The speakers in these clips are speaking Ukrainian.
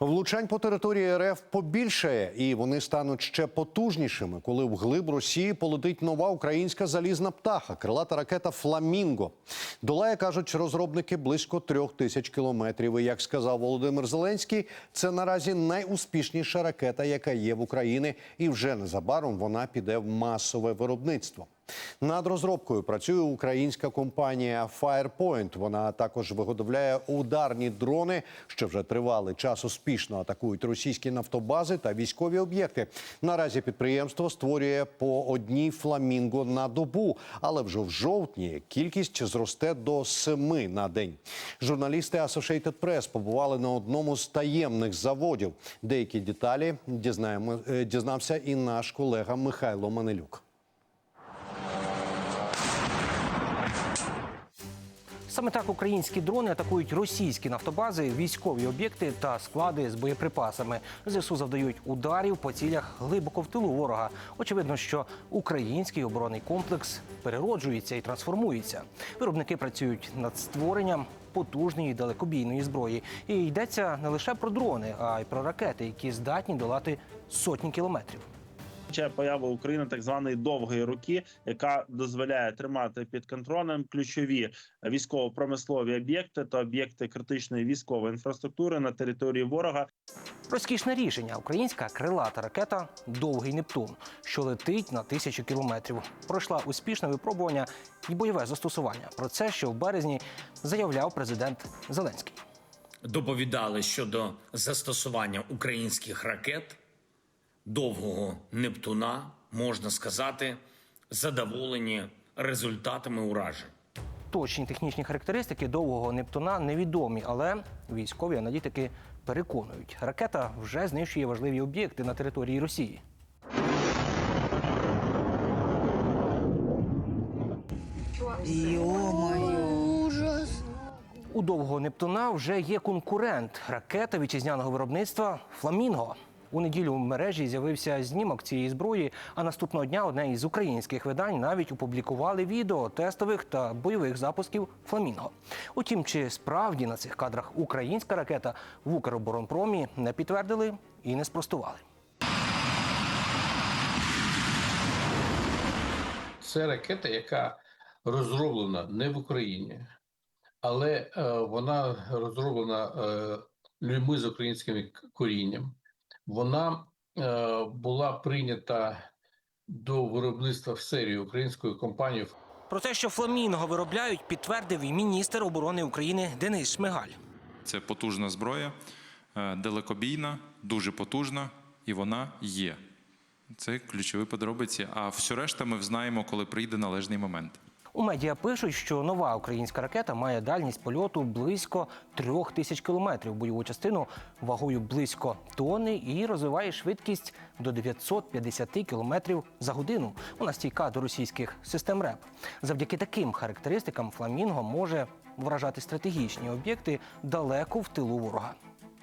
Влучань по території РФ побільшає, і вони стануть ще потужнішими, коли вглиб Росії полетить нова українська залізна птаха, крилата ракета Фламінго. Долає кажуть розробники близько трьох тисяч кілометрів. І як сказав Володимир Зеленський, це наразі найуспішніша ракета, яка є в Україні, і вже незабаром вона піде в масове виробництво. Над розробкою працює українська компанія Firepoint. Вона також виготовляє ударні дрони, що вже тривалий час успішно атакують російські нафтобази та військові об'єкти. Наразі підприємство створює по одній фламінго на добу, але вже в жовтні кількість зросте до семи на день. Журналісти Associated Press побували на одному з таємних заводів. Деякі деталі е, дізнався і наш колега Михайло Манелюк. Саме так українські дрони атакують російські нафтобази, військові об'єкти та склади з боєприпасами. ЗСУ завдають ударів по цілях глибоко в тилу ворога. Очевидно, що український оборонний комплекс перероджується і трансформується. Виробники працюють над створенням потужної далекобійної зброї. І йдеться не лише про дрони, а й про ракети, які здатні долати сотні кілометрів. Означає поява України так званої довгої руки, яка дозволяє тримати під контролем ключові військово-промислові об'єкти та об'єкти критичної військової інфраструктури на території ворога. Розкішне рішення. Українська крилата ракета Довгий Нептун, що летить на тисячу кілометрів. Пройшла успішне випробування і бойове застосування. Про це ще в березні заявляв президент Зеленський. доповідали щодо застосування українських ракет довгого Нептуна, можна сказати, задоволені результатами уражень. Точні технічні характеристики довгого Нептуна невідомі, але військові аналітики переконують, ракета вже знищує важливі об'єкти на території Росії. У довгого Нептуна вже є конкурент ракета вітчизняного виробництва Фламінго. У неділю в мережі з'явився знімок цієї зброї. А наступного дня одне із українських видань навіть опублікували відео тестових та бойових запусків Фламінго. Утім, чи справді на цих кадрах українська ракета в Укроборонпромі не підтвердили і не спростували. Це ракета, яка розроблена не в Україні, але е, вона розроблена е, людьми з українським корінням. Вона е, була прийнята до виробництва в серії українською компанією Про те, що Фламінго виробляють, підтвердив і міністр оборони України Денис Шмигаль. Це потужна зброя, е, далекобійна, дуже потужна, і вона є. Це ключові подробиці. А все решта ми взнаємо, коли прийде належний момент. У медіа пишуть, що нова українська ракета має дальність польоту близько трьох тисяч кілометрів, бойову частину вагою близько тонни і розвиває швидкість до 950 кілометрів за годину. Вона стійка до російських систем РЕП. Завдяки таким характеристикам Фламінго може вражати стратегічні об'єкти далеко в тилу ворога.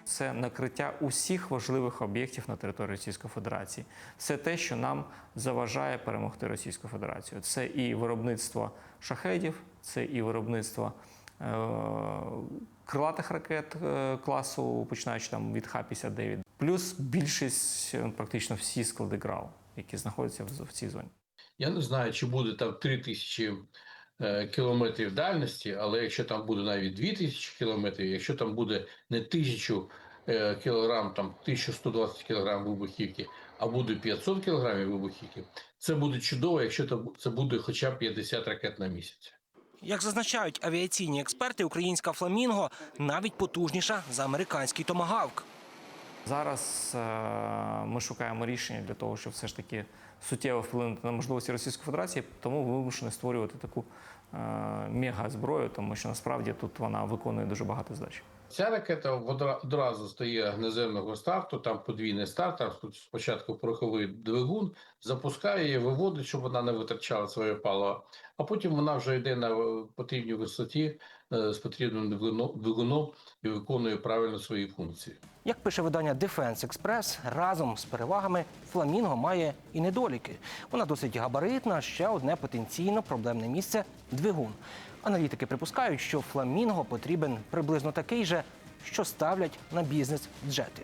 Це накриття усіх важливих об'єктів на території Російської Федерації. Це те, що нам заважає перемогти Російську Федерацію. Це і виробництво шахедів, це і виробництво е- крилатих ракет е, класу, починаючи там від Х-59, плюс більшість, е, практично всі склади ГРАУ, які знаходяться в, цій зоні. Я не знаю, чи буде там 3 тисячі кілометрів дальності, але якщо там буде навіть 2 тисячі кілометрів, якщо там буде не тисячу е, кілограм, там 1120 кілограм вибухівки, а буде 500 кілограмів вибухівки, це буде чудово, якщо це буде хоча б 50 ракет на місяць. Як зазначають авіаційні експерти, українська Фламінго навіть потужніша за американський томагавк. Зараз е, ми шукаємо рішення для того, щоб все ж таки суттєво вплинути на можливості Російської Федерації, тому вимушені створювати таку е, мега-зброю, тому що насправді тут вона виконує дуже багато задач. Ця ракета одра- одразу стає наземного старту, там подвійний старт, там спочатку пороховий двигун, запускає її, виводить, щоб вона не витрачала своє паливо, а потім вона вже йде на е, потрібній висоті з потрібним двигуном- і виконує правильно свої функції. Як пише видання Defense Express, разом з перевагами Фламінго має і недоліки. Вона досить габаритна, ще одне потенційно проблемне місце двигун. Аналітики припускають, що Фламінго потрібен приблизно такий же що ставлять на бізнес джети.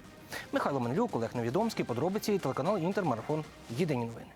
Михайло Манлюк, Олег Невідомський, подробиці телеканал Інтермарафон. Єдині новини.